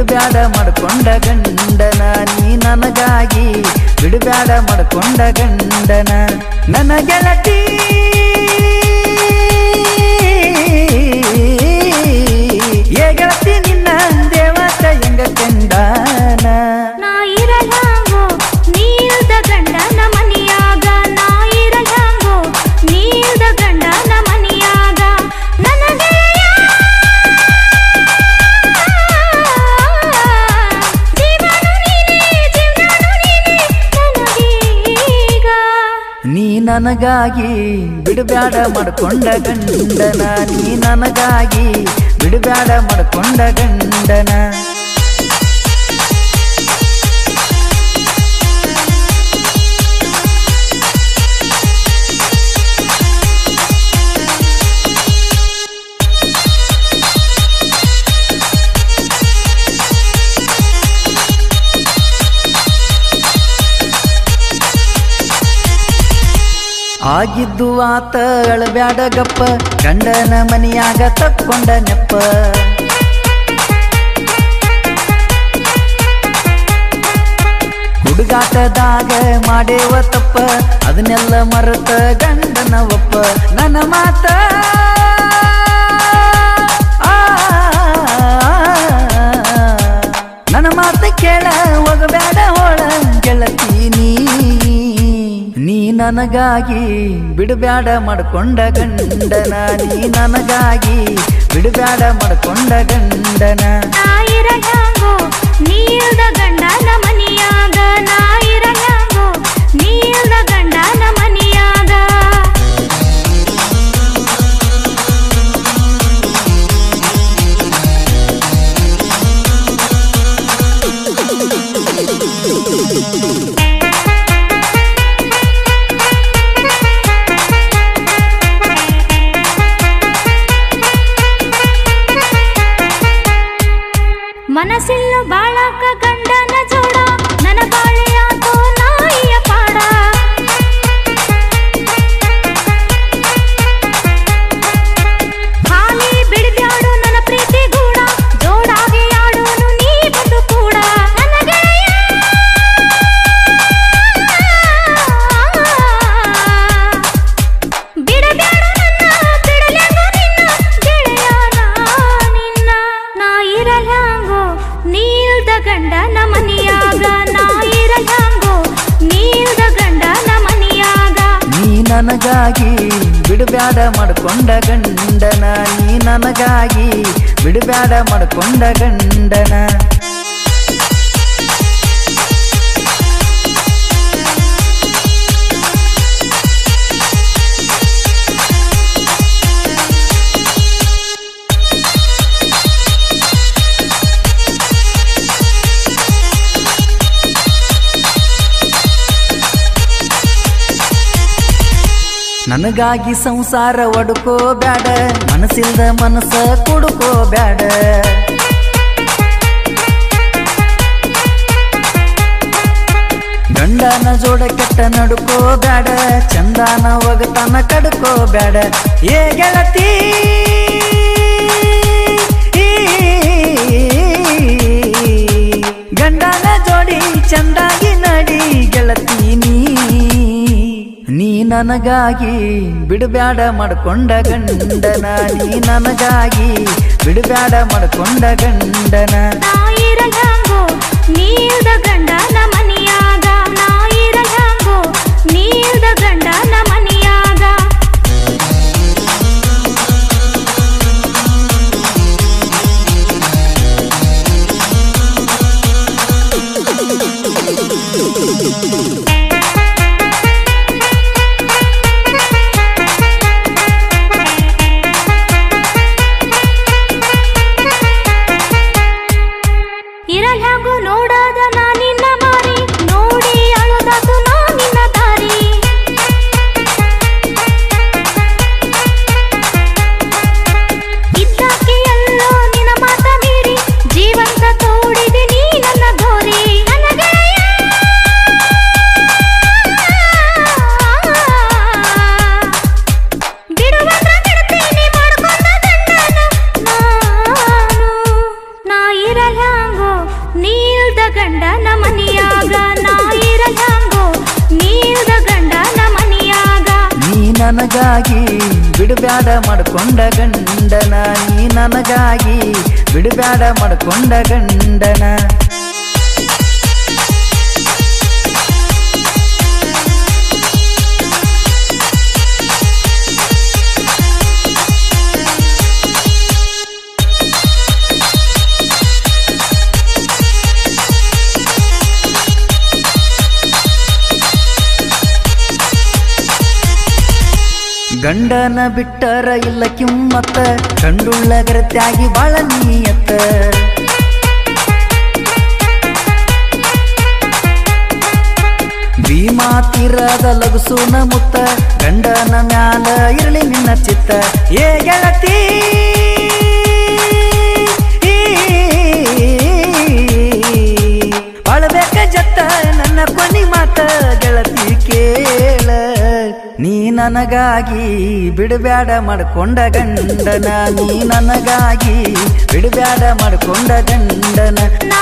ಬಿಡಬ್ಯಾಡ ಮಾಡ್ಕೊಂಡ ಗಂಡನ ನೀ ನನಗಾಗಿ ಬಿಡಬ್ಯಾಡ ಮಾಡ್ಕೊಂಡ ಗಂಡನ ನನ್ನ ಗೆಳತಿ ಏ ಗೆಳತಿ ನನಗಾಗಿ ಬಿಡಬ್ಯಾಡ ಮಾಡ್ಕೊಂಡ ಗಂಡನ ನೀ ನನಗಾಗಿ ಬಿಡಬ್ಯಾಡ ಮಾಡ್ಕೊಂಡ ಗಂಡನ. ಆಗಿದ್ದು ಆತ ಅಳಬ್ಯಾಡಗಪ್ಪ ಗಂಡನ ಮನಿಯಾಗ ತಕ್ಕೊಂಡ ನೆಪ್ಪ. ಹುಡುಗಾಟದಾಗ ಮಾಡೇವ ತಪ್ಪ, ಅದನ್ನೆಲ್ಲ ಮರೆತ ಗಂಡನ ಒಪ್ಪ. ನನ್ನ ಮಾತ ನನಗಾಗಿ ಬಿಡಬ್ಯಾಡ ಮಾಡ್ಕೊಂಡ ಗಂಡನ ನೀ ನನಗಾಗಿ ಬಿಡಬ್ಯಾಡ ಮಾಡ್ಕೊಂಡ ಗಂಡನ. ನಾ ನನಗಾಗಿ ಬಿಡಬ್ಯಾಡ ಮಾಡ್ಕೊಂಡ ಗಂಡನ ನೀ ನನಗಾಗಿ ಬಿಡಬ್ಯಾಡ ಮಾಡ್ಕೊಂಡ ಗಂಡನ. ನನಗಾಗಿ ಸಂಸಾರ ಒಡ್ಕೋ ಬ್ಯಾಡ ಮನಸ್ಸಿಲ್ದ ಮನಸ್ಸ ಕುಡ್ಕೋ ಬ್ಯಾಡ ಗಂಡನ ಜೋಡ ಕೆಟ್ಟ ನಡ್ಕೋ ಬ್ಯಾಡ ಚಂದಾನ ಒಗತನ ಕಡ್ಕೋ ಬ್ಯಾಡ ಏ ಗೆಳತಿ ನನಗಾಗಿ ಬಿಡಬ್ಯಾಡ ಮಾಡ್ಕೊಂಡ ಗಂಡನ ನೀ ನನಗಾಗಿ ಬಿಡಬ್ಯಾಡ ಮಾಡ್ಕೊಂಡ ಗಂಡನ. ಗಂಡನ ಮನೆಯಾಗ ನಾ ಇರಲ್ಯಾಂಗೋ ನೀದ ಗಂಡನ ಮನೆಯಾಗ ನೀ ನನಗಾಗಿ ಬಿಡಬ್ಯಾಡ ಮಾಡ್ಕೊಂಡ ಗಂಡನ, ನೀ ನನಗಾಗಿ ಬಿಡಬ್ಯಾಡ ಮಾಡ್ಕೊಂಡ ಗಂಡನ. ಗಂಡನ ಬಿಟ್ಟರ ಇಲ್ಲ ಕಿಮ್ಮತ್ತ. ಕಂಡುಳ್ಳ ಗರತ್ಯಾಗಿ ಬಾಳ ನೀಯತ್ತ. ಭೀಮಾ ತೀರದ ಲಗುಸೂನ ಮುತ್ತ. ಗಂಡನ ಮ್ಯಾಲ ಇರಲಿ ನಿನ್ನ ಚಿತ್ತ. ಏ ನನಗಾಗಿ ಬಿಡಬ್ಯಾಡ ಮಾಡ್ಕೊಂಡ ಗಂಡನ ನೀ ನನಗಾಗಿ ಬಿಡಬ್ಯಾಡ ಮಾಡ್ಕೊಂಡ ಗಂಡನ. ನಾ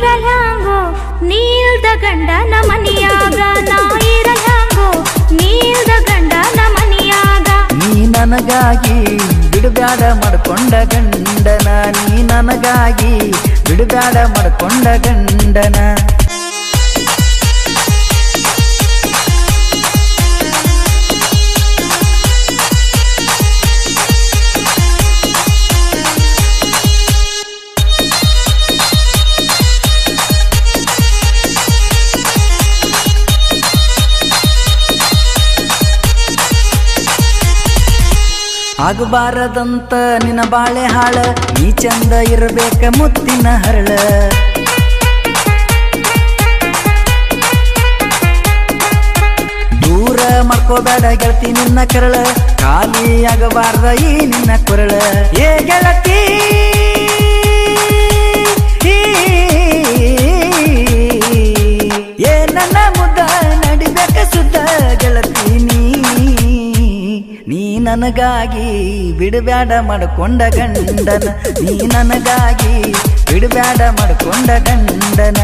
ನಾ ಇರಲ್ಯಾಂಗೋ ನೀಲ್ದ ಗಂಡನ ಮನಿಯಾಗ. ನಾ ಇರಲ್ಯಾಂಗೋ ನೀಲ್ದ ಗಂಡನ ಮನಿಯಾಗ. ನೀ ನನಗಾಗಿ ಬಿಡಬ್ಯಾಡ ಮಾಡ್ಕೊಂಡ ಗಂಡನ. ನೀ ನನಗಾಗಿ ಬಿಡಬ್ಯಾಡ ಮಾಡ್ಕೊಂಡ ಗಂಡನ. ಆಗಬಾರದಂತ ನಿನ್ನ ಬಾಳೆ ಹಾಳ, ನೀ ಚಂದ ಇರಬೇಕ ಮುತ್ತಿನ ಹರಳ. ದೂರ ಮಾಡ್ಕೋಬೇಡ ಗೆಳತಿ ನಿನ್ನ ಕರಳ, ಖಾಲಿ ಆಗಬಾರ್ದ ಈ ನಿನ್ನ ಕೊರಳ. ಏ ಗೆಳತಿ! ಬಿಡಬ್ಯಾಡ ಮಾಡ್ಕೊಂಡ ಗಂಡನ. ನೀ ನನಗಾಗಿ ಬಿಡಬ್ಯಾಡ ಮಾಡ್ಕೊಂಡ ಗಂಡನ.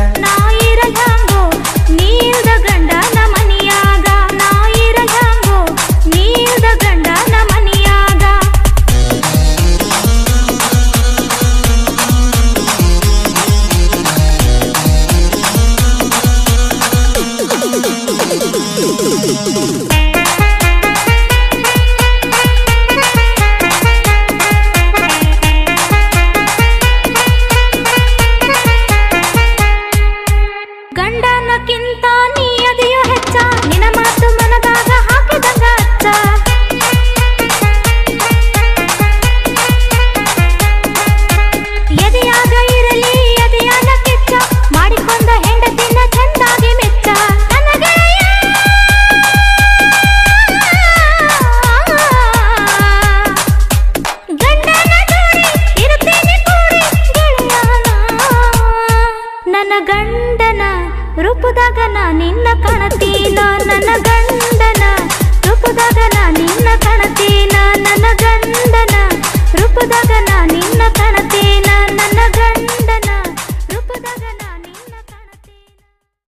ಗಂಡನ ರೂಪದಾಗನ ನಿನ್ನ ಕಾಣತೀನ? ನನ್ನ ಗಂಡನ ರೂಪದಾಗನ ನಿನ್ನ ಕಾಣತೀನ? ನನ್ನ ಗಂಡನ ರೂಪದಾಗನ ನಿನ್ನ ಕಾಣತೀನ? ನನ್ನ ಗಂಡ